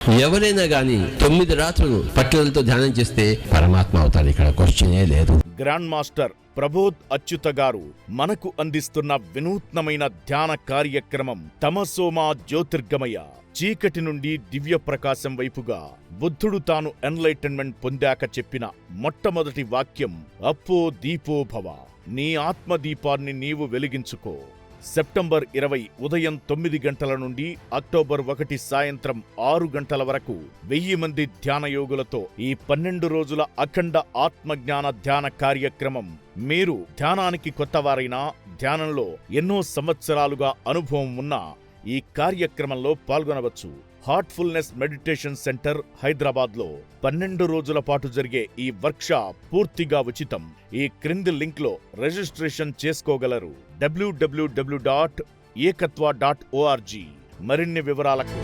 ఎవరైనా గాని తొమ్మిది రాత్రులు పట్టుదలతో ధ్యానం చేస్తే పరమాత్మ అవుతాడు ఇక్కడ క్వశ్చనే లేదు. గ్రాండ్ మాస్టర్ ప్రబోధ్ అచ్యుత గారు మనకు అందిస్తున్న వినూత్నమైన ధ్యాన కార్యక్రమం తమసోమా జ్యోతిర్గమయ చీకటి నుండి దివ్య ప్రకాశం వైపుగా బుద్ధుడు తాను ఎన్లైటన్మెంట్ పొందాక చెప్పిన మొట్టమొదటి వాక్యం అప్పో దీపో భవ. నీ ఆత్మదీపాన్ని నీవు వెలిగించుకో. సెప్టెంబర్ ఇరవై ఉదయం తొమ్మిది గంటల నుండి అక్టోబర్ ఒకటి సాయంత్రం ఆరు గంటల వరకు వెయ్యి మంది ధ్యానయోగులతో ఈ పన్నెండు రోజుల అఖండ ఆత్మజ్ఞాన ధ్యాన కార్యక్రమం. మీరు ధ్యానానికి కొత్తవారైనా ధ్యానంలో ఎన్నో సంవత్సరాలుగా అనుభవం ఉన్నా ఈ కార్యక్రమంలో పాల్గొనవచ్చు. హార్ట్ఫుల్నెస్ మెడిటేషన్ సెంటర్ హైదరాబాద్లో పన్నెండు రోజుల పాటు జరిగే ఈ వర్క్షాప్ పూర్తిగా ఉచితం. ఈ క్రింది లింక్లో రిజిస్ట్రేషన్ చేసుకోగలరు. W W W dot Ekatva dot ORG మరిన్ని వివరాలకు